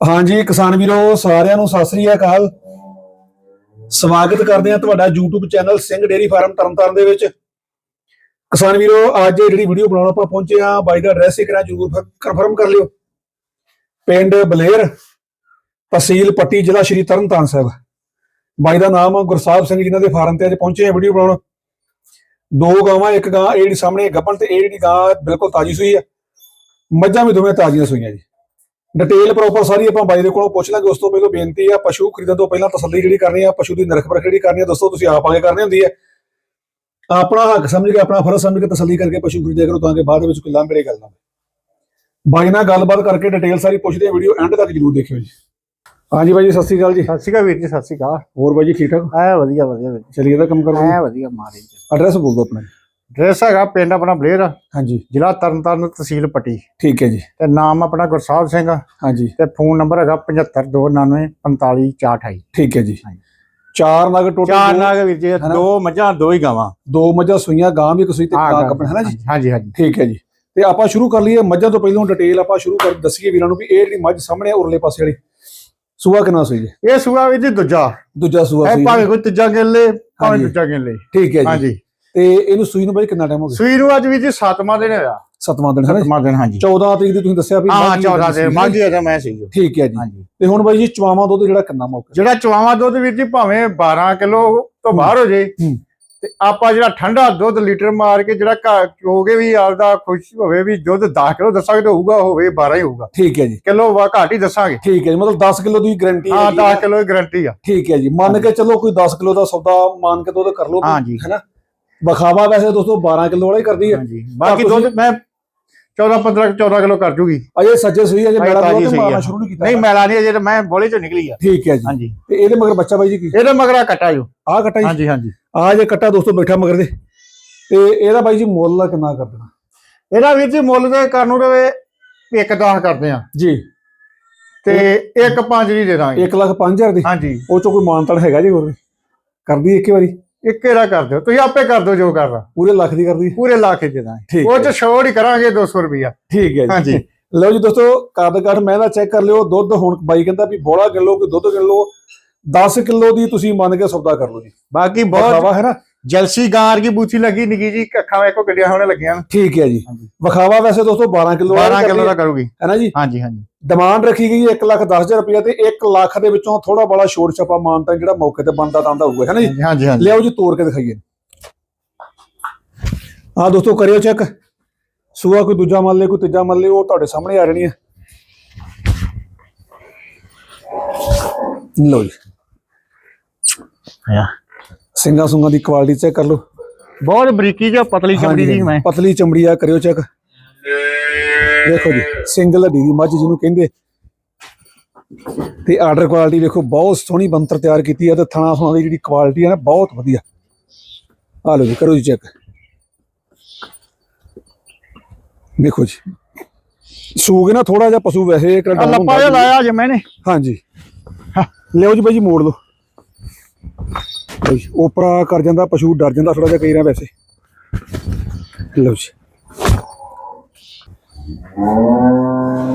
ਹਾਂਜੀ, ਕਿਸਾਨ ਵੀਰੋ, ਸਾਰਿਆਂ ਨੂੰ ਸਤਿ ਸ੍ਰੀ ਅਕਾਲ। ਸਵਾਗਤ ਕਰਦੇ ਹਾਂ ਤੁਹਾਡਾ YouTube channel Singh dairy farm Tarn Taran ਦੇ ਵਿੱਚ। ਕਿਸਾਨ ਵੀਰੋ, ਅੱਜ ਜਿਹੜੀ ਵੀਡੀਓ ਬਣਾਉਣ ਆਪਾਂ ਪਹੁੰਚੇ ਆ ਬਾਈ ਦਾ ਐਡਰੈਸ ਇੱਕ ਵਾਰ ਜਰੂਰ ਕਨਫਰਮ ਕਰ ਲਿਓ। ਪਿੰਡ ਬਲੇਰ, ਤਹਿਸੀਲ ਪੱਟੀ, ਜ਼ਿਲ੍ਹਾ ਸ਼੍ਰੀ ਤਰਨਤਾਰਨ ਸਾਹਿਬ। ਬਾਈ ਦਾ ਨਾਮ ਗੁਰਸਾਹਿਬ ਸਿੰਘ ਜਿਨ੍ਹਾਂ ਦੇ ਫਾਰਮ ਤੇ ਅੱਜ ਪਹੁੰਚੇ ਆ ਵੀਡੀਓ ਬਣਾਉਣ। ਦੋ ਗਾਵਾਂ, ਇੱਕ ਗਾਂ, ਇਹ ਜਿਹੜੀ ਸਾਹਮਣੇ ਗੱਪਣ ਤੇ ਇਹ ਜਿਹੜੀ ਗਾਂ ਬਿਲਕੁਲ ਤਾਜੀ ਸੂਈ ਆ ਮੱਝਾਂ ਵੀ ਦੋਵੇਂ ਤਾਜ਼ੀਆਂ ਸੂਈਆਂ ਜੀ। ਡਿਟੇਲ ਪ੍ਰੋਪਰ ਸਾਰੀ ਆਪਾਂ ਬਾਈ ਦੇ ਕੋਲੋਂ ਪੁੱਛ ਲਾਂਗੇ ਉਸ ਤੋਂ ਪਹਿਲਾਂ ਬੇਨਤੀ ਆ ਪਸ਼ੂ ਖਰੀਦਣ ਤੋਂ ਪਹਿਲਾਂ ਤਸੱਲੀ ਜਿਹੜੀ ਕਰਨੀ ਆ ਪਸ਼ੂ ਦੀ ਨਿਰਖ ਪਰਖ ਜਿਹੜੀ ਕਰਨੀ ਆ ਦੋਸਤੋ ਤੁਸੀਂ ਆਪ ਆਗੇ ਕਰਨੀ ਹੁੰਦੀ ਹੈ ਆਪਣਾ ਹੱਕ ਸਮਝ ਕੇ ਆਪਣਾ ਫਰਜ਼ ਸਮਝ ਕੇ ਤਸੱਲੀ ਕਰਕੇ ਪਸ਼ੂ ਖਰੀਦਿਆ ਕਰੋ ਤਾਂ ਕਿ ਬਾਅਦ ਵਿੱਚ ਕੋਈ ਲਾਂਭੜੇ ਗੱਲ ਨਾ ਹੋਵੇ। ਬਾਈ ਨਾਲ ਗੱਲਬਾਤ ਕਰਕੇ ਡਿਟੇਲ ਸਾਰੀ ਪੁੱਛਦੇ ਆ ਵੀਡੀਓ ਐਂਡ ਤੱਕ ਜਰੂਰ ਦੇਖਿਓ ਜੀ। ਹਾਂਜੀ ਬਾਈ ਜੀ ਸਤਿ ਸ਼੍ਰੀ ਅਕਾਲ ਜੀ। ਸਤਿ ਸ਼੍ਰੀ ਅਕਾਲ ਵੀਰ ਜੀ ਸਤਿ ਸ਼੍ਰੀ ਅਕਾਲ। ਹੋਰ ਬਾਈ ਜੀ ਠੀਕ ਠਾਕ? ਐ ਵਧੀਆ ਵਧੀਆ ਵੀਰ ਚਲਿਏ ਕੰਮ ਕਰੋ। ਐ ਵਧੀਆ ਮਾਰੇ ਐਡਰੈਸ ਬੋਲ ਦਿਓ ਆਪਣਾ। ਡਰੈਸ ਹੈਗਾ ਪਿੰਡ ਆਪਣਾ ਬਲੇਰ ਹਾਂਜੀ। ਜ਼ਿਲ੍ਹਾ ਤਰਨਤਾਰਨ ਤਹਿਸੀਲ ਪੱਟੀ। ਠੀਕ ਹੈ ਜੀ। ਤੇ ਨਾਮ ਆਪਣਾ ਗੁਰਸਾਹਿਬ ਸਿੰਘ ਹਾਂਜੀ। ਤੇ ਫੋਨ ਨੰਬਰ ਹੈਗਾ 7529455428 ਠੀਕ ਹੈ ਜੀ। ਚਾਰ ਨਗ ਟੋਟਲ ਚਾਰ ਨਾਗ ਵੀਰ ਜੀ? ਦੋ ਮੱਝਾਂ ਦੋ ਹੀ ਗਾਵਾਂ। ਦੋ ਮੱਝਾਂ ਸੂਈਆਂ ਗਾਂ ਵੀ ਇੱਕ ਸੂਈ ਤੇ ਗਾਂ। ਕੱਪਣ ਹੈ ਨਾ ਜੀ? ਹਾਂਜੀ ਹਾਂਜੀ ਠੀਕ ਹੈ ਜੀ। ਤੇ ਆਪਾਂ ਸ਼ੁਰੂ ਕਰ ਲਈਏ ਮੱਝਾਂ ਤੋਂ ਪਹਿਲਾਂ ਡਿਟੇਲ ਆਪਾਂ ਸ਼ੁਰੂ ਕਰ ਦੱਸੀਏ ਵੀਰਾਂ ਨੂੰ ਵੀ ਇਹ ਜਿਹੜੀ ਮੱਝ ਸਾਹਮਣੇ ਉਰਲੇ ਪਾਸੇ ਵਾਲੀ ਸੂਆ ਕਿੰਨਾ ਸੂਈ ਜੀ ਇਹ ਸੂਆ ਵੀਰ ਜੀ ਦੂਜਾ। ਦੂਜਾ ਸੂਆ ਇਹ ਸੂਈ ਭਾਵੇਂ ਕੋਈ ਤੀਜਾ ਗਿੱਲੇ ਭਾਵੇਂ। ਦੂਜਾ ਗਿੱਲੇ ਠੀਕ ਹੈ ਜੀ। ਹਾਂਜੀ। ਤੇ ਇਹਨੂੰ ਸੂਈ ਨੂੰ ਬਾਈ ਕਿੰਨਾ ਟਾਈਮ ਹੋ ਗਿਆ? ਸੂਈ ਨੂੰ ਅੱਜ ਵੀਰ ਜੀ ਸੱਤਵਾਂ ਦਿਨ ਹੋਇਆ। ਸਤਵਾਂ ਦਿਨ ਹੈ ਨਾ ਦਿਨ ਹਾਂਜੀ। 14 ਤਰੀਕ ਦੀ ਤੁਸੀਂ ਦੱਸਿਆ ਵੀ ਹਾਂ ਮੱਝ 14 ਸੂਈ ਦਿਨ ਹੈ। ਮਾਝੀ ਅਜਾ ਮੈਂ ਸੀ। ਠੀਕ ਹੈ ਜੀ। ਤੇ ਹੁਣ ਬਾਈ ਜੀ ਚਵਾਵਾਂ ਦੁੱਧ ਜਿਹੜਾ ਕਿੰਨਾ ਮੌਕਾ? ਜਿਹੜਾ ਚਵਾਵਾ ਦੁੱਧ ਵੀਰ ਜੀ ਭਾਵੇਂ 12 ਕਿਲੋ ਤੋਂ ਬਾਹਰ ਹੋ ਜੇ ਹੂੰ। ਤੇ ਆਪਾਂ ਜਿਹੜਾ ਠੰਡਾ ਦੁੱਧ ਲੀਟਰ ਮਾਰ ਕੇ ਜਿਹੜਾ ਚੋਗੇ ਵੀ ਆਪਦਾ ਖੁਸ਼ ਹੋਵੇ ਵੀ ਦੁੱਧ 10 ਕਿਲੋ ਦੱਸਾਂਗੇ ਤਾਂ ਹੋਊਗਾ ਹੋਵੇ 12 ਹੀ ਹੋਊਗਾ। ਠੀਕ ਹੈ ਜੀ। ਕਿਲੋ ਵਾ ਘੱਟ ਹੀ ਦੱਸਾਂਗੇ। ਠੀਕ ਹੈ ਜੀ ਮਤਲਬ 10 ਕਿਲੋ ਦੀ ਗਾਰੰਟੀ ਹਾਂ 10 ਕਿਲੋ ਦੀ ਗਾਰੰਟੀ ਆ। ਠੀਕ ਹੈ ਜੀ ਮੰਨ ਕੇ ਚੱਲੋ ਕੋਈ 10 ਕਿਲੋ ਦਾ ਸੌਦਾ ਮੰਨ ਕੇ ਦੁੱਧ ਕਰ ਲਓ ਕੋਈ, ਹਾਂਜੀ। ਬਖਾਵਾ ਵੈਸੇ ਦੋਸਤੋ 12 ਕਿਲੋ ਵਾਲਾ ਹੀ ਕਰਦੀ ਹੈ। ਹਾਂਜੀ। ਬਾਕੀ ਦੁੱਧ ਮੈਂ 14 15 14 ਕਿਲੋ ਕਰ ਜੂਗੀ। ਅਜੇ ਸੱਜੇ ਸੂਈ ਅਜੇ ਤਾਜ਼ੀ ਦੁੱਧ ਮਾਰਨਾ ਆ। ਸ਼ੁਰੂ ਨਹੀਂ ਕੀਤਾ ਨਹੀਂ ਮੈਲਾ ਨਹੀਂ ਅਜੇ ਮੈਂ ਬੋਲੇ ਚੋਂ ਨਿਕਲੀ ਆ। ਠੀਕ ਹੈ ਜੀ। ਹਾਂਜੀ। ਤੇ ਇਹਦੇ ਮਗਰ ਬੱਚਾ ਬਾਈ ਜੀ ਕੀ? ਇਹਦੇ ਮਗਰਾ ਕੱਟਾ ਜੋ ਆਹ ਕੱਟਾ ਜੀ ਹਾਂਜੀ ਹਾਂਜੀ। ਆ ਜੇ ਕੱਟਾ ਦੋਸਤੋ ਬੈਠਾ ਮਗਰ ਦੇ। ਤੇ ਇਹਦਾ ਬਾਈ ਜੀ ਮੁੱਲ ਕਿੰਨਾ ਕਰ ਦੇਣਾ? ਇਹਦਾ ਵੀਰ ਜੀ ਮੁੱਲ ਦੇ ਕਰਨ ਨੂੰ ਰਵੇ ਇੱਕ 10 ਕਰਦੇ ਆ। ਜੀ। ਤੇ ਇੱਕ 5 ਦੀ ਦੇ ਦਾਂਗੇ। 1 ਲੱਖ 5000 ਦੀ। ਹਾਂਜੀ। ਉਹ ਚੋਂ ਕੋਈ ਮਾਨਤੜ ਹੈਗਾ ਜੀ ਹੋਰ ਕਰਦੀ ਇੱਕ ਵਾਰੀ। ਇੱਕੇ ਦਾ ਕਰ ਦਿਓ। ਤੁਸੀਂ ਆਪੇ ਕਰ ਦਿਓ ਜੋ ਕਰਨਾ। ਪੂਰੇ ਲੱਖ ਦੀ ਕਰਦੀ ਪੂਰੇ ਲੱਖ ਦੇ ਦਾਂਗੇ ਠੀਕ ਉਹ ਚ ਛੋੜ ਹੀ ਕਰਾਂਗੇ 200 ਰੁਪਿਆ ਠੀਕ ਹੈ ਜੀ। ਹਾਂਜੀ। ਲਓ ਜੀ ਦੋਸਤੋ ਕੱਦ ਕੱਠ ਮੈਂ ਦਾ ਚੈੱਕ ਕਰ ਲਿਓ। ਦੁੱਧ ਹੁਣ ਬਾਈ ਕਹਿੰਦਾ ਵੀ ਬੋਲਾ ਕਿਲੋ ਕੋਈ ਦੁੱਧ ਕਿਲੋ 10 ਕਿਲੋ ਦੀ ਤੁਸੀਂ ਮੰਨ ਕੇ ਸੌਦਾ ਕਰ ਲਓ ਜੀ। ਬਾਕੀ ਬਹੁਤ ਹੈ ਨਾ? ਜਲਸੀ ਗਾਰ ਕੀ ਬੂਥੀ ਲੱਗੀ ਨਿੱਕੀ ਜੀ ਅੱਖਾਂ ਵੇਖੋ ਕਿੱਡੀਆਂ ਹੋਣੇ ਲੱਗੀਆਂ ਠੀਕ ਹੈ ਜੀ। ਵਿਖਾਵਾ ਵੈਸੇ ਦੋਸਤੋ 12 ਕਿਲੋ 12 ਕਿਲੋ ਦਾ ਕਰੂਗੀ। ਹੈ ਨਾ ਜੀ? ਹਾਂਜੀ ਹਾਂਜੀ। ਡਿਮਾਂਡ ਰੱਖੀ ਗਈ 1 ਲੱਖ 10000 ਰੁਪਏ ਤੇ 1 ਲੱਖ ਦੇ ਵਿੱਚੋਂ ਥੋੜਾ ਬੜਾ ਛੋੜ ਛਪਾ ਮਾਨਤਾ ਜਿਹੜਾ ਮੌਕੇ ਤੇ ਬਣਦਾ ਤਾਂ ਹੋਊਗਾ ਹੈ ਨਾ ਜੀ? ਹਾਂਜੀ ਹਾਂਜੀ ਲਿਆਓ ਜੀ ਤੋੜ ਕੇ ਦਿਖਾਈਏ। ਆ ਦੋਸਤੋ ਕਰਿਓ ਚੈੱਕ। ਸੂਆ ਕੋਈ ਦੂਜਾ ਮੰਨ ਲੇ ਕੋਈ ਤੀਜਾ ਮੰਨ ਲੇ ਉਹ ਤੁਹਾਡੇ ਸਾਹਮਣੇ ਆ ਜਾਣੀ ਹੈ। ਲਓ ਜੀ। ਹਾਂ। ਸਿੰਘਾਂ ਸੁੰਗਾਂ ਦੀ ਕੁਆਲਿਟੀ ਚੈੱਕ ਕਰ ਲਓ। ਬਹੁਤ ਬਰੀਕੀ ਜੋ ਪਤਲੀ ਚਮੜੀ ਦੀ ਮੈਂ। ਪਤਲੀ ਚਮੜੀ ਆ ਕਰਿਓ ਚੈੱਕ ਦੇਖੋ ਜੀ ਸਿੰਗਲ ਹੱਡੀ ਦੀ ਮੱਝ ਜਿਹਨੂੰ ਕਹਿੰਦੇ। ਤੇ ਆਰਡਰ ਕੁਆਲਿਟੀ ਵੇਖੋ ਬਹੁਤ ਸੋਹਣੀ ਬੰਤਰ ਤਿਆਰ ਕੀਤੀ ਹੈ ਤੇ ਥਣਾ ਥਣਾ ਦੀ ਜਿਹੜੀ ਕੁਆਲਿਟੀ ਹੈ ਨਾ ਬਹੁਤ ਵਧੀਆ। ਆ ਲਓ ਜੀ ਕਰੋ ਜੀ ਚੈੱਕ ਦੇਖੋ ਜੀ ਸੂਗ ਨਾ ਥੋੜਾ ਜਿਹਾ ਪਸ਼ੂ ਵੈਸੇ ਇੱਕ ਲੱਪਾ ਜਿਹਾ। ਲਾਇਆ ਜੇ ਮੈਨੇ। ਹਾਂਜੀ। ਲਿਓ ਜੀ ਬਾਈ ਜੀ ਮੋੜ ਲਓ। ਲਓ ਜੀ ਉਪਰਾ ਕਰ ਜਾਂਦਾ ਪਸ਼ੂ ਡਰ ਜਾਂਦਾ ਥੋੜਾ ਜਿਹਾ ਕਈ ਰਾਂ ਵੈਸੇ। ਲਓ ਜੀ।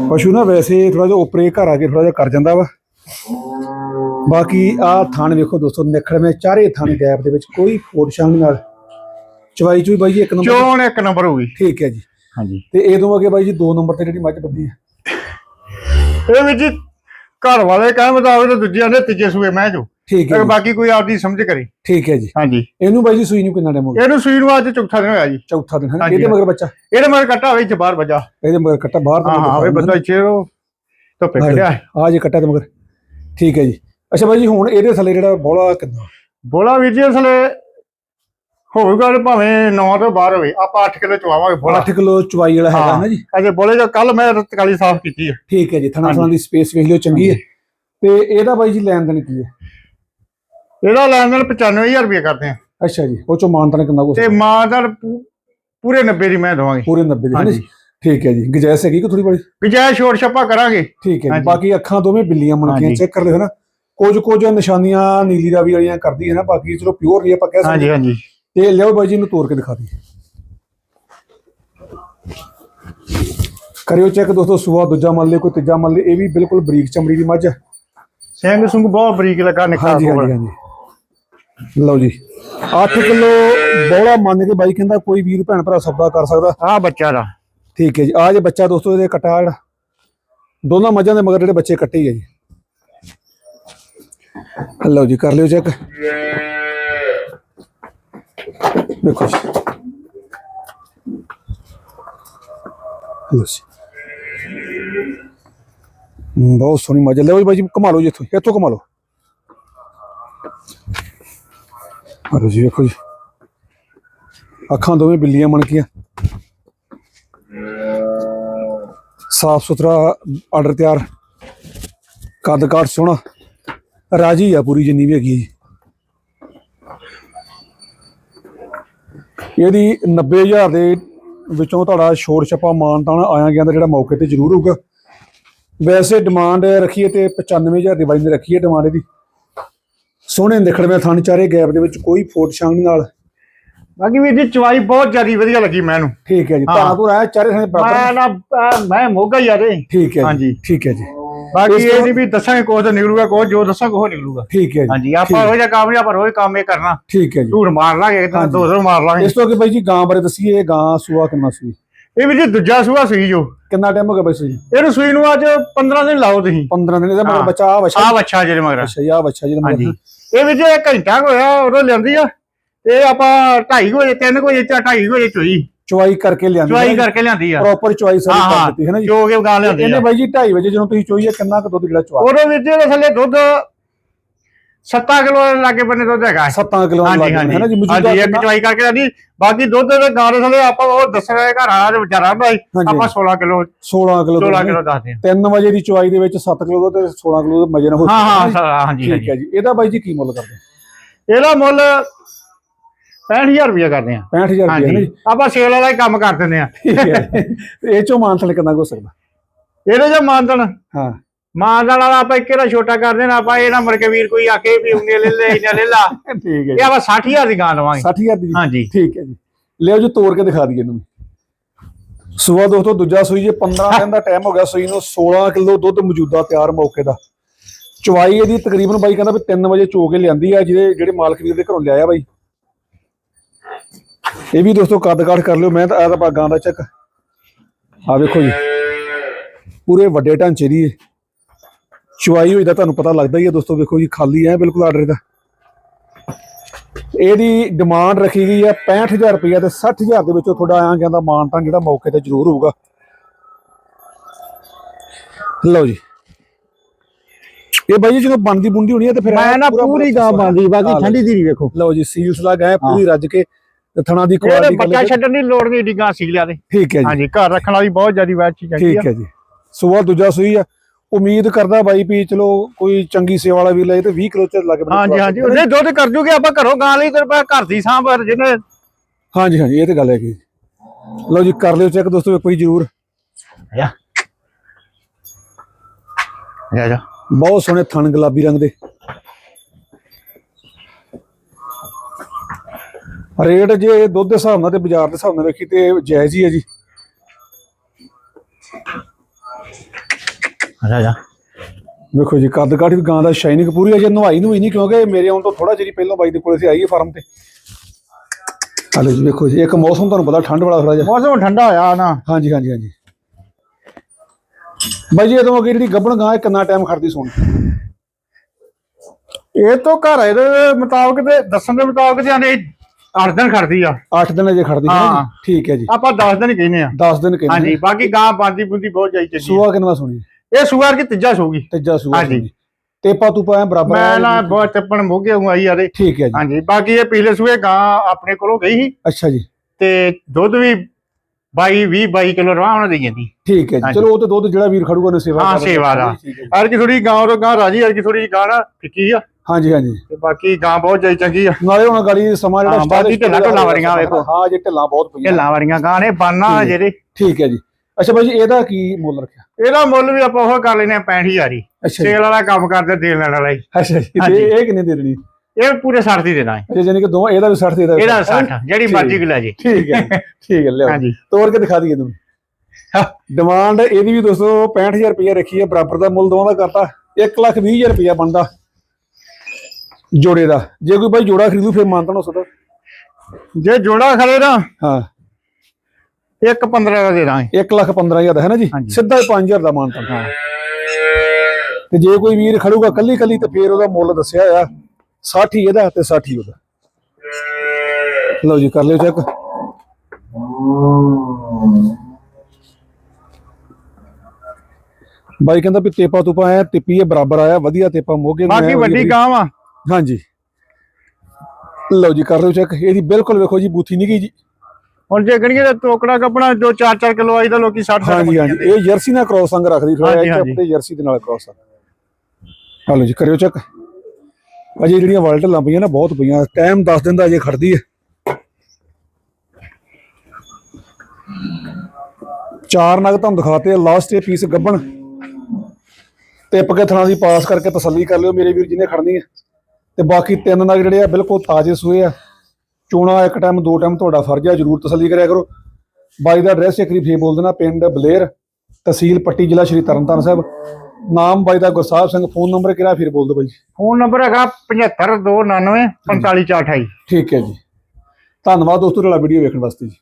ਪਸ਼ੂ ਨਾ ਵੈਸੇ ਥੋੜਾ ਜਿਹਾ ਉਪਰੇ ਘਰ ਆ ਕੇ ਥੋੜਾ ਜਿਹਾ ਕਰ ਜਾਂਦਾ ਵਾ। ਬਾਕੀ ਆ ਥਣ ਵੇਖੋ ਦੋਸਤੋ ਨਿਖੜਵੇਂ ਚਾਰੇ ਥਣ ਗੈਪ ਦੇ ਵਿੱਚ ਕੋਈ ਫੋਟ ਸ਼ਾਮ ਨਾਲ। ਚਵਾਈ ਚੂਈ ਬਾਈ ਜੀ ਇੱਕ ਨੰਬਰ ਚੋਣ ਇੱਕ ਨੰਬਰ ਹੋਊਗੀ ਠੀਕ ਹੈ ਜੀ। ਹਾਂਜੀ। ਤੇ ਇਹ ਤੋਂ ਅੱਗੇ ਬਾਈ ਜੀ ਦੋ ਨੰਬਰ ਤੇ ਜਿਹੜੀ ਮੱਝ ਬੱਦੀ ਹੈ। ਇਹ ਵਿੱਚ ਘਰ ਵਾਲੇ ਕਹਿ ਮੁਤਾਬਕ ਤੇ ਦੂਜਿਆਂ ਦੇ ਤੀਜੇ ਸੂਏ ਮੈਂ ਜੋ। ਠੀਕ ਹੈ ਜੀ, ਬਾਕੀ ਕੋਈ ਆਪਦੀ ਸਮਝ ਕਰੇ। ਠੀਕ ਹੈ ਜੀ। ਹਾਂਜੀ। ਇਹਨੂੰ ਬਾਈ ਜੀ ਸੂਈ ਨੂੰ ਕਿੰਨਾ ਟਾਈਮ ਹੋ ਗਿਆ? ਇਹਨੂੰ ਸੂਈ ਨੂੰ ਅੱਜ ਚੌਥਾ ਦਿਨ ਹੋਇਆ ਜੀ। ਚੌਥਾ ਦਿਨ ਹੈ? ਹਾਂਜੀ, ਇਹਦੇ ਮਗਰ ਬੱਚਾ? ਇਹਦੇ ਮਗਰ ਕੱਟਾ ਹੋਵੇ ਇੱਥੇ ਬਾਹਰ ਵੱਜਾ ਇਹਦੇ ਮਗਰ ਕੱਟਾ ਬਾਹਰ ਹਾਂ ਹਾਂ ਵੇ ਬੰਦਾ ਇੱਥੇ ਉਹ ਧੁੱਪੇ ਖੜਿਆ। ਹੈ। ਆ ਜੇ ਕੱਟਾ ਤੇ ਮਗਰ। ਠੀਕ ਹੈ ਜੀ। ਅੱਛਾ ਬਾਈ ਜੀ ਹੁਣ ਇਹਦੇ ਥੱਲੇ ਜਿਹੜਾ ਬੋਲਾ ਕਿੰਨਾ? ਬੋਲਾ ਵੀਰ ਜੀ ਅਸਲੇ ਹੋਊਗਾ ਤੇ ਭਾਵੇਂ 9 ਤੋਂ ਬਾਹਰ ਹੋਵੇ ਆਪਾਂ 8 ਕਿਲੋ ਚਵਾਵਾਂਗੇ ਬੋਲਾ। 8 ਕਿਲੋ ਚਵਾਈ ਵਾਲਾ ਹੈਗਾ। ਨਾ ਜੀ। ਅਜੇ ਬੋਲੇ ਜੋ ਕੱਲ ਮੈਂ ਰਤਕਾਲੀ ਸਾਫ਼ ਕੀਤੀ ਹੈ। ਠੀਕ ਹੈ ਜੀ ਥਣਾ। ਥਣਾ ਦੀ ਸਪੇਸ ਵੇਖ ਲਿਓ ਚੰਗੀ ਹੈ। ਤੇ ਇਹਦਾ ਬਾਈ ਜੀ ਲੈਣ ਦੇਣ ਕੀ ਹੈ? ਇਹਦਾ ਲੈਣ ਦੇਣ 95000 ਰੁਪਏ ਕਰਦੇ ਆ ਅੱਛਾ ਜੀ ਉਹ ਚੋਂ ਮਾਨਤਨ ਕਿੰਨਾ ਕੁ ਤੇ ਮਾਂ ਦਾ ਪੂ- ਪੂਰੇ 90 ਦੀ ਮੈਂ ਦਵਾਂਗੀ। ਪੂਰੇ 90 ਦੇ ਹੈ ਜੀ? ਠੀਕ ਹੈ ਜੀ ਗੁਜਾਇਸ਼ ਹੈਗੀ ਕਿ ਥੋੜੀ ਬੜੀ ਵਿਜੈ ਛੋੜ ਛੱਪਾ ਕਰਾਂਗੇ। ਠੀਕ ਹੈ ਜੀ। ਬਾਕੀ ਅੱਖਾਂ ਦੋਵੇਂ ਬਿੱਲੀਆਂ ਮੁਣਕੀਆਂ। ਚੈੱਕ ਕਰ ਲਿਓ ਨਾ? ਕੁਝ ਕੁਝ ਨਿਸ਼ਾਨੀਆਂ ਨੀਲੀ ਰਾਵੀ ਵਾਲੀਆਂ ਕਰਦੀ ਹੈ ਨਾ ਬਾਕੀ ਚਲੋ ਪਿਓਰ ਨਹੀਂ ਆਪਾਂ ਕਹਿ ਸਕਦੇ ਹਾਂਜੀ ਹਾਂਜੀ। ਤੇ ਲਿਓ ਬਾਈ ਜੀ ਨੂੰ ਤੋੜ ਕੇ ਦਿਖਾ ਦਈਏ। ਕਰਿਓ ਚੈੱਕ ਦੋਸਤੋ ਸੂਆ ਦੂਜਾ ਮੰਨ ਲਿਓ ਕੋਈ ਤੀਜਾ ਮੰਨ ਲਿਓ ਇਹ ਵੀ ਬਿਲਕੁਲ ਬਰੀਕ ਚਮੜੀ ਦੀ ਮੱਝ। ਹੈ ਸਿੰਘ ਸੁੰਗ ਬਹੁਤ ਬਰੀਕ ਲੱਗਾ ਨਿੱਕਾ ਹਾਂਜੀ ਹਾਂਜੀ ਹਾਂਜੀ। ਲਓ ਜੀ 8 ਕਿਲੋ ਬੋਲਾ ਮੰਨ ਕੇ ਬਾਈ ਕਹਿੰਦਾ ਕੋਈ ਵੀਰ ਭੈਣ ਭਰਾ ਸੌਦਾ ਕਰ ਸਕਦਾ। ਆ ਬੱਚਾ ਦਾ। ਠੀਕ ਹੈ ਜੀ ਆ ਜੇ ਬੱਚਾ ਦੋਸਤੋ ਇਹਦੇ ਕਟਾ ਜਿਹੜਾ ਦੋਨਾਂ ਮੱਝਾਂ ਦੇ ਮਗਰ ਜਿਹੜੇ ਬੱਚੇ ਕੱਟੇ ਹੀ ਹੈ ਜੀ। ਲਓ ਜੀ ਕਰ ਲਿਓ ਚੈੱਕ। ਦੇਖੋ ਜੀ ਲਓ ਜੀ ਬਹੁਤ ਸੋਹਣੀ ਮੱਝ ਹੈ। ਜੀ ਬਾਈ ਜੀ ਕਮਾ ਲਓ ਜੀ ਇੱਥੋਂ ਇੱਥੋਂ ਕਮਾ ਲਓ ਲਓ ਜੀ ਵੇਖੋ ਜੀ ਅੱਖਾਂ ਦੋਵੇਂ ਬਿੱਲੀਆਂ ਬਣ ਗਈਆਂ ਸਾਫ਼ ਸੁਥਰਾ ਆਰਡਰ ਤਿਆਰ ਕੱਦ ਕਾਠ ਸੋਹਣਾ ਰਾਜੀ ਆ ਪੂਰੀ ਜਿੰਨੀ ਵੀ ਹੈਗੀ ਹੈ ਜੀ ਇਹਦੀ 90000 ਦੇ ਵਿੱਚੋਂ ਤੁਹਾਡਾ ਛੋੜ ਛਪਾ ਮਾਨਤਾਨ ਆਇਆ ਗਿਆ ਦਾ ਜਿਹੜਾ ਮੌਕੇ ਤੇ ਜ਼ਰੂਰ ਹੋਊਗਾ। ਵੈਸੇ ਡਿਮਾਂਡ ਰੱਖੀਏ ਤੇ 95000 ਦੀ ਬਾਈ ਨੇ ਰੱਖੀ ਹੈ ਡਿਮਾਂਡ ਇਹਦੀ। ਸੋਹਣੇ ਨਿਖੜਵੇਂ ਥਣ ਚਾਰੇ ਗੈਪ ਦੇ ਵਿੱਚ ਕੋਈ ਫੋਟ ਨਹੀਂ ਨਾਲ। ਬਾਕੀ ਵੀ ਇਹਦੀ ਚਵਾਈ ਬਹੁਤ ਜ਼ਿਆਦੀ ਵਧੀਆ ਲੱਗੀ ਮੈਨੂੰ। ਠੀਕ ਹੈ ਜੀ ਹਾਂ। ਤਾਂ ਤੋਂ ਆਇਆ ਚਾਰੇ ਥਾਂ ਬਰਾਬਰ। ਮੈਂ ਨਾ ਮੈਂ ਮੋਗਾ ਯਾਰ ਠੀਕ ਹੈ ਜੀ ਹਾਂਜੀ। ਠੀਕ ਹੈ ਜੀ। ਬਾਕੀ ਇਹ ਨਹੀਂ ਵੀ ਦੱਸਾਂਗੇ ਤਾਂ ਨਿਕਲੂਗਾ ਕੋਹ ਜੋ ਦੱਸਾਂਗੇ ਉਹ ਨਿਕਲੂਗਾ। ਠੀਕ ਹੈ ਜੀ ਹਾਂਜੀ ਆਪਾਂ ਉਹ ਜਿਹਾ ਕੰਮ ਨਹੀਂ ਆਪਾਂ ਰੋਜ਼ ਕੰਮ ਇਹ ਕਰਨਾ। ਠੀਕ ਹੈ ਜੀ। ਝੂਠ ਮਾਰ ਲਾਂਗੇ ਤਾਂ। ਦੋ ਦੋ ਮਾਰ ਲਾਂਗੇ। ਇਸ ਤੋਂ ਅੱਗੇ ਬਾਈ ਜੀ ਗਾਂ ਬਾਰੇ ਦੱਸੀਏ ਇਹ ਗਾਂ ਸੂਆ ਕਿੰਨਾ ਸੀ? ਇਹ ਵੀ ਜੀ ਦੂਜਾ ਸੂਆ ਸੀ ਜੋ ਕਿੰਨਾ ਟਾਈਮ ਹੋ ਗਿਆ ਬਾਈ ਜੀ ਇਹਨੂੰ ਸੂਈ ਨੂੰ ਅੱਜ 15 ਦਿਨ ਲਾਓ ਤੁਸੀਂ। 15 ਦਿਨ ਇਹਦਾ ਮਗਰ। ਬੱਚਾ ਆ ਬੱਚਾ? ਆਹ ਬੱਚਾ ਜਿਹੜੇ ਮਗਰ। ਅੱਛਾ ਯਾ ਬੱਚਾ ਹਾਂਜੀ ਮਗਰ। ਇਹ ਵਿੱਚ ਇੱਕ ਘੰਟਾ ਹੋਇਆ ਉਦੋਂ ਲਿਆਂਦੀ ਆ। ਤੇ ਆਪਾਂ 2:30 ਵਜੇ 3 ਵਜੇ ਚਾ 2:30 ਵਜੇ ਚੋਈ। ਚੁਆਈ ਕਰਕੇ ਲਿਆਂਦੀ ਚੁਆਈ ਕਰਕੇ ਲਿਆਂਦੀ ਆ। ਪ੍ਰੋਪਰ ਚੁਆਈ ਸਾਰੀ ਕਰ ਦਿੱਤੀ ਹੈ ਨਾ ਜੀ? ਜੋ ਕੇ ਗਾਂ ਲਿਆਂਦੀ ਇਹਨੇ ਆ ਬਾਈ ਜੀ 2:30 ਵਜੇ ਜਦੋਂ ਤੁਸੀਂ ਚੋਈ ਹੈ ਕਿੰਨਾ ਕੁ ਦੁੱਧ ਜਿਹੜਾ ਚੁਆ ਉਹਦੇ ਵਿੱਚ ਇਹਦੇ ਥੱਲੇ ਦੁੱਧ 7 ਕਿਲੋ ਲਾਗੇ ਬੰਨੇ ਦੁੱਧ ਹੈਗਾ। 7 ਕਿਲੋ ਲੱਗ ਹੈ ਨਾ ਜੀ? ਮੌਜੂਦਾ ਹਾਂਜੀ ਇੱਕ ਚੁਆਈ ਕਰਕੇ ਲਿਆਂਦੀ। ਬਾਕੀ ਦੁੱਧ ਦੇ ਗਾਂ ਦੇ ਥੱਲੇ ਆਪਾਂ ਉਹ ਦੱਸਣਾ ਘਰ ਵਾਲਾ ਤੇ ਵਿਚਾਰਾ ਭਾਈ। ਆਪਾਂ 16 ਕਿਲੋ 16 ਕਿਲੋ 16 ਕਿਲੋ ਦੱਸਦੇ 3 ਵਜੇ ਦੀ ਚੁਆਈ ਦੇ ਵਿੱਚ 7 ਕਿਲੋ ਤੇ 16 ਕਿਲੋ ਦੁੱਧ ਮਜੇ ਨਾਲ ਹੋ ਹਾਂ ਹਾਂ ਹਾਂਜੀ ਜੀ। ਠੀਕ ਹੈ ਜੀ। ਇਹਦਾ ਬਾਈ ਜੀ ਕੀ ਮੁੱਲ ਕਰਦੇ? ਇਹਦਾ ਮੁੱਲ 65000 ਰੁਪਇਆ ਕਰਦੇ ਆ। 65000 ਰੁਪਏ ਹੈ ਨਾ ਹਾਂਜੀ। ਜੀ ਆਪਾਂ ਸੇਲ ਵਾਲਾ ਹੀ ਕੰਮ ਕਰ ਦਿੰਦੇ ਆ। ਇਹ ਚੋਂ ਮਾਨਸਲ ਕਿੰਨਾ ਹੋ ਸਕਦਾ? ਇਹਦੇ ਜੋ ਮਾਨਦਨ ਹਾਂ। ਮਾਨਦਨ ਵਾਲਾ ਆਪਾਂ ਇੱਕੇ ਛੋਟਾ ਕਰ ਦੇਣਾ ਆਪਾਂ ਇਹ ਨਾ ਮੁੜ ਕੇ ਵੀਰ ਕੋਈ ਆਕੇ ਵੀ ਉਹਨੇ ਲੈ ਲੈ ਇਹਨੇ ਲੈ ਲਾ। ਠੀਕ ਹੈ ਇਹ ਆਪਾਂ 60000 ਦੀ ਗਾਂ ਲਵਾਂਗੇ। 60000 ਦੀ ਜੀ। ਹਾਂਜੀ। ਠੀਕ ਹੈ ਜੀ। ਲਿਓ ਜੀ ਤੋੜ ਕੇ ਦਿਖਾ ਦਈਏ ਇਹਨੂੰ ਸੂਆ ਦੋਸਤੋ ਦੂਜਾ ਸੂਈ ਜੇ 15 ਦਿਨ ਦਾ ਟਾਈਮ ਹੋ ਗਿਆ ਸੂਈ ਨੂੰ 16 ਕਿਲੋ ਦੁੱਧ ਮੌਜੂਦਾ ਤਿਆਰ ਮੌਕੇ ਦਾ। ਚਵਾਈ ਇਹਦੀ ਤਕਰੀਬਨ ਬਾਈ ਕਹਿੰਦਾ ਵੀ 3 ਵਜੇ ਚੋ ਕੇ ਲਿਆਂਦੀ ਆ ਜਿਹੜੇ ਜਿਹੜੇ ਮਾਲਕ ਵੀਰ ਦੇ ਘਰੋਂ ਲਿਆਇਆ ਬਾਈ। ਇਹ ਵੀ ਦੋਸਤੋ ਕੱਦ ਕਾਠ ਕਰ ਲਿਓ ਮੈਂ ਤਾਂ ਆ ਤਾਂ ਗਾਂ ਦਾ ਚੱਕ। ਆ ਵੇਖੋ ਜੀ। ਪੂਰੇ ਵੱਡੇ ਢਾਂਚੇ ਦੀ ਚਵਾਈ ਹੋਈ ਦਾ ਤੁਹਾਨੂੰ ਪਤਾ ਲੱਗਦਾ ਹੀ ਹੈ ਦੋਸਤੋ ਵੇਖੋ ਜੀ ਖਾਲੀ ਹੈ ਬਿਲਕੁਲ ਆਰਡਰ ਦਾ ਇਹਦੀ ਡਿਮਾਂਡ ਰੱਖੀ ਗਈ ਹੈ 65000 ਰੁਪਏ ਤੇ 60000 ਦੇ ਵਿੱਚੋਂ ਤੁਹਾਡਾ ਆਇਆ ਕਹਿੰਦਾ ਮਾਨਤਾਂ ਜਿਹੜਾ ਮੌਕੇ ਤੇ ਜ਼ਰੂਰ ਹੋਊਗਾ। ਲਓ ਜੀ। ਇਹ ਬਾਈ ਜੀ ਜਦੋਂ ਬਣਦੀ ਬੁੰਦੀ ਹੋਣੀ ਹੈ ਤੇ ਫਿਰ ਮੈਂ ਨਾ ਪੂਰਾ ਗਾਂ ਬੰਦੀ ਬਾਕੀ ਠੰਡੀ ਦੀ ਨਹੀਂ ਵੇਖੋ। ਲਓ ਜੀ ਸੀਲਸ ਲੱਗ ਹੈ। ਪੂਰੀ ਰੱਜ ਕੇ ਤੇ ਥਣਾ ਦੀ ਇਹਦੇ ਕੁਆਲਿਟੀ ਬੱਚਾ ਛੱਡਣ ਦੀ ਲੋੜ ਨਹੀਂ ਏਡੀ ਗਾਂ ਸੀ ਲਿਆ ਦੇ। ਠੀਕ ਹੈ ਜੀ। ਹਾਂਜੀ ਘਰ ਰੱਖਣ ਵਾਲੀ ਬਹੁਤ ਜ਼ਿਆਦੀ ਵੈਚ ਚੀਜ਼ ਹੈਗੀ ਠੀਕ ਹੈ ਜੀ। ਸੂਆ ਦੂਜਾ ਸੂਈ ਆ। ਉਮੀਦ ਕਰਦਾ ਬਾਈ ਵੀ ਚਲੋ ਕੋਈ ਚੰਗੀ ਸੇਵਾ ਵਾਲਾ ਵੀ ਲਏ ਤੇ 20 ਕਿਲੋ ਚ ਲੱਗ ਹਾਂਜੀ ਹਾਂਜੀ। ਉਹਦੇ ਦੁੱਧ ਕਰ ਜੂਗੇ ਆਪਾਂ ਘਰੋਂ ਗਾਂ ਲਈ ਤੇ ਆਪਾਂ ਘਰ ਦੀ ਸਾਂਭਰ ਜਿਹਨੇ ਹਾਂਜੀ ਹਾਂਜੀ ਇਹ ਤੇ ਗੱਲ ਹੈਗੀ। ਲਓ ਜੀ ਕਰ ਲਿਓ ਚੈੱਕ ਦੋਸਤੋ ਕੋਈ ਜ਼ਰੂਰ। ਜਾ। ਜਾ। ਬਹੁਤ ਸੋਹਣੇ ਥਣ ਗੁਲਾਬੀ ਰੰਗ ਦੇ। ਰੇਟ ਜੇ ਦੁੱਧ ਦੇ ਹਿਸਾਬ ਨਾਲ ਤੇ ਬਾਜ਼ਾਰ ਦੇ ਹਿਸਾਬ ਨਾਲ ਵੇਖੀ ਤੇ ਜਾਇਜ਼ ਹੀ ਹੈ ਜੀ। ਜਾ ਜਾ ਵੇਖੋ ਜੀ ਕੱਦ ਕਾਠ ਵੀ ਗਾਂ ਦਾ ਸ਼ਾਈਨਿੰਗ ਪੂਰੀ ਹੈ ਜੇ ਨਵਾਈ ਨੂੰ ਨਹੀਂ ਕਿਉਂਕਿ ਮੇਰੇ ਆਉਣ ਤੋਂ ਥੋੜਾ ਜਿਹਾ ਪਹਿਲਾਂ ਬਾਈ ਦੇ ਕੋਲੇ ਸੀ ਆਈ ਹੈ ਫਾਰਮ ਤੇ। ਹਲੋ ਜੀ ਵੇਖੋ ਜੀ ਇੱਕ ਮੌਸਮ ਤੁਹਾਨੂੰ ਪਤਾ ਠੰਡ ਵਾਲਾ ਥੋੜਾ ਜਿਹਾ। ਮੌਸਮ ਠੰਡਾ ਹੋਇਆ ਨਾ। ਹਾਂਜੀ ਹਾਂਜੀ ਹਾਂਜੀ। ਬਾਈ ਜੀ ਇਹ ਤੋਂ ਅੱਗੇ ਜਿਹੜੀ ਗੱਬਣ ਗਾਂ ਹੈ ਕਿੰਨਾ ਟਾਈਮ ਖੜਦੀ ਸੋਣ ਇਹ ਤੋਂ ਘਰ ਇਹਦੇ ਮੁਤਾਬਕ ਤੇ ਦੱਸਣ ਦੇ ਮੁਤਾਬਕ ਜਾਂਦੇ 8 ਦਿਨ ਖੜਦੀ ਆ 8 ਦਿਨ ਅਜੇ ਖੜਦੀ ਹੈ ਨਾ ਹਾਂ। ਜੀ ਠੀਕ ਹੈ ਜੀ ਆਪਾਂ 10 ਦਿਨ ਹੀ ਕਹਿੰਦੇ ਆ 10 ਦਿਨ ਕਹਿੰਦੇ ਹਾਂਜੀ ਬਾਕੀ ਗਾਂ ਬਾਂਦੀ ਬੁੰਦੀ ਬਹੁਤ ਜਾਈ ਚੱਲੀ ਸੂਆ ਕਿੰਨਾ ਸੋਣੀ ਇਹ ਸੂਆਰ ਕੀ ਤੀਜਾ ਸੂਗੀ ਤੀਜਾ ਸੂਆ ਹਾਂਜੀ। ਸੋਣੀ। ਤੇਪਾ ਤੂਪਾ ਐਂ ਬਰਾਬਰ ਮੈਂ ਨਾ ਜੀ। ਬਹੁਤ ਚੱਪਣ ਮੋਗੇ ਹੂੰ ਆਈ ਯਾਰੇ ਠੀਕ ਹੈ ਜੀ ਹਾਂਜੀ ਬਾਕੀ ਇਹ ਪਿਛਲੇ ਸੂਏ ਗਾਂ ਆਪਣੇ ਕੋਲੋਂ ਗਈ ਸੀ ਅੱਛਾ ਜੀ ਤੇ ਦੁੱਧ ਵੀ 22 20 22 ਕਿਲੋ ਰਵਾ ਉਹਨਾਂ ਦੇ ਜਾਂਦੀ ਠੀਕ ਹੈ ਜੀ ਹਾਂਜੀ। ਚਲੋ ਉਹ ਤੇ ਦੁੱਧ ਜਿਹੜਾ ਵੀਰ ਖੜੂਗਾ ਉਹਨੇ ਸੇਵਾ ਹਾਂ। ਸੇਵਾ ਦਾ। ਠੀਕ ਹੈ ਜੀ। ਹਰ ਕੀ ਥੋੜੀ ਗਾਂ ਤੋਂ ਗਾਂ ਰਾਜੀ ਹਰ ਕੀ ਥੋੜੀ ਗਾਂ ਨਾ ਫਿੱਕੀ ਆ ਹਾਂਜੀ ਹਾਂਜੀ। ਤੇ ਬਾਕੀ ਗਾਂ ਬਹੁਤ ਜਾਈ ਚੰਗੀ ਆ। ਨਾਲੇ ਹੁਣ ਗਾੜੀ ਸਮਾਂ ਜਿਹੜਾ ਹਾਂ, start ਬਾਕੀ ਢਿੱਲਾਂ ਢੁੱਲਾਂ ਵਾਲੀਆਂ ਵੇਖੋ। ਹਾਂ ਜੇ ਢਿੱਲਾਂ ਬਹੁਤ ਪਈਆਂ। ਢਿੱਲਾਂ ਵਾਲੀਆਂ ਗਾਂ ਨੇ ਬਾਨਾ। ਜਿਹੜੇ। ਠੀਕ ਹੈ ਜੀ। ਅੱਛਾ ਭਾਈ ਜੀ ਇਹਦਾ ਕੀ ਮੁੱਲ ਰੱਖਿਆ? ਇਹਦਾ ਮੁੱਲ ਵੀ ਆਪਾਂ ਉਹ ਕਰ ਲੈਨੇ ਆ 65000 ਹੀ। ਅੱਛਾ ਜੀ। ਸੇਲ ਵਾਲਾ ਕੰਮ ਕਰਦੇ ਦੇਣ ਲੈਣ ਵਾਲਾ ਹੀ। ਅੱਛਾ ਜੀ ਤੇ ਹਾਂਜੀ। ਇਹ ਕਿੰਨੇ ਦੇ ਦੇਣੀ? ਇਹ ਪੂਰੇ 60 ਦੀ ਦੇਣਾ ਹੈ। ਅੱਛਾ ਜਾਨੀ ਕਿ ਦੋ ਇਹਦਾ ਵੀ 60 ਦੇ ਇਹਦਾ 60 ਜਿਹੜੀ ਠੀਕ। ਮਰਜ਼ੀ ਕਿ ਲੈ ਜੇ। ਠੀਕ ਹੈ ਠੀਕ ਹੈ ਲਿਓ ਹਾਂਜੀ। ਤੋੜ ਕੇ ਦਿਖਾ ਦਈਏ ਤੁਹਾਨੂੰ। ਡਿਮਾਂਡ ਇਹਦੀ ਵੀ ਦੋਸਤੋ 65000 ਰੁਪਏ ਰੱਖੀ ਹੈ ਬਰਾਬਰ ਦਾ ਮੁੱਲ ਦੋਵਾਂ ਦਾ ਕਰਤਾ। 120000 ਰੁਪਏ ਬਣਦਾ। ਜੋੜੇ ਦਾ। ਜੇ ਕੋਈ ਭਾਈ ਜੋੜਾ ਖਰੀਦੂ ਫਿਰ ਮਾਨਤਾ ਹੋ ਸਕਦਾ ਜੇ ਜੋੜਾ ਖੜੇ ਨਾ ਹਾਂ। ਇੱਕ 15 ਦਾ ਦੇ ਦਾਂਗੇ। 115000 ਦਾ ਹੈ ਨਾ ਜੀ। ਸਿੱਧਾ ਹੀ 5000 ਦਾ ਮਾਨਤਾ। ਹਾਂ। ਤੇ ਜੇ ਕੋਈ ਵੀਰ ਖੜੂਗਾ ਕੱਲੀ ਕੱਲੀ ਤੇ ਫੇਰ ਉਹਦਾ ਮੁੱਲ ਦੱਸਿਆ ਆ 60 ਹੀ ਇਹਦਾ ਤੇ 60 ਹੀ ਉਹਦਾ। ਲਓ ਜੀ ਕਰ ਲਿਓ ਚੈੱਕ ਬਾਈ ਕਹਿੰਦਾ ਵੀ ਤੇਪਾ ਤੁਪਾ ਆਇਆ ਤਿੱਪੀ ਇਹ ਬਰਾਬਰ ਆਇਆ ਵਧੀਆ ਤੇਪਾ ਮੋਗੇ ਬਾਕੀ ਵੱਡੀ ਗਾਂ ਵਾ ਹਾਂਜੀ। ਲਓ ਜੀ ਕਰ ਲਿਓ ਚੈੱਕ ਇਹਦੀ ਬਿਲਕੁਲ ਵੇਖੋ ਜੀ ਬੂਥੀ ਨਹੀਂ ਗਈ ਜੀ। ਹੁਣ ਜੇ ਗਣੀਏ ਤਾਂ ਤੋਕੜਾ ਕੱਪਣਾ ਜੋ 4-4 ਕਿਲੋ ਆਈ ਦਾ ਲੋਕੀ 60 ਹਾਂਜੀ ਹਾਂਜੀ। ਇਹ ਜਰਸੀ ਨਾਲ ਕ੍ਰੋਸ ਅੰਗ ਰੱਖਦੀ ਥੋੜਾ ਜਿਹਾ। ਤੇ ਜਰਸੀ ਦੇ ਨਾਲ ਕ੍ਰੋਸ ਆ। ਹਲੋ ਜੀ ਕਰਿਓ ਚੈੱਕ ਅਜੇ ਜਿਹੜੀਆਂ ਵਾਲਟ ਲੰਬੀਆਂ ਨਾ ਬਹੁਤ ਪਈਆਂ। ਟਾਈਮ 10 ਦਿਨ ਦਾ ਅਜੇ ਖੜਦੀ ਹੈ ਚਾਰ ਨਗ ਤੁਹਾਨੂੰ ਦਿਖਾਤੇ ਲਾਸਟ ਇਹ ਪੀਸ ਗੱਬਣ। ਟਿਪ ਕੇ ਥਣਾ ਦੀ ਪਾਸ ਕਰਕੇ ਤਸੱਲੀ ਕਰ ਲਿਓ ਮੇਰੇ ਵੀਰ ਜਿਹਨੇ ਖੜਨੀ ਹੈ ਤੇ ਬਾਕੀ ਤਿੰਨ ਨਗ ਜਿਹੜੇ ਆ ਬਿਲਕੁਲ ਤਾਜ਼ੇ ਸੂਏ ਆ। ਚੋਣਾ ਇੱਕ ਟਾਈਮ ਦੋ ਟਾਈਮ ਤੁਹਾਡਾ ਫਰਜ਼ ਆ ਜਰੂਰ ਤਸੱਲੀ ਕਰਿਆ ਕਰੋ। ਬਾਈ ਦਾ ਐਡਰੈਸ ਇੱਕ ਵਾਰੀ ਫੇਰ ਬੋਲ ਦੇਣਾ ਪਿੰਡ ਬਲੇਰ ਤਹਿਸੀਲ ਪੱਟੀ ਜ਼ਿਲ੍ਹਾ ਸ਼੍ਰੀ ਤਰਨਤਾਰਨ ਸਾਹਿਬ। ਨਾਮ ਬਾਈ ਦਾ ਗੁਰਸਾਹਿਬ ਸਿੰਘ ਫੋਨ ਨੰਬਰ ਕਿਹੜਾ ਫਿਰ ਬੋਲ ਦਿਓ ਬਾਈ ਫੋਨ ਨੰਬਰ ਹੈਗਾ 75299 45428 ਠੀਕ ਹੈ ਜੀ। ਧੰਨਵਾਦ ਦੋਸਤੋ ਤੁਹਾਡਾ ਵੀਡੀਓ ਵੇਖਣ ਵਾਸਤੇ ਜੀ।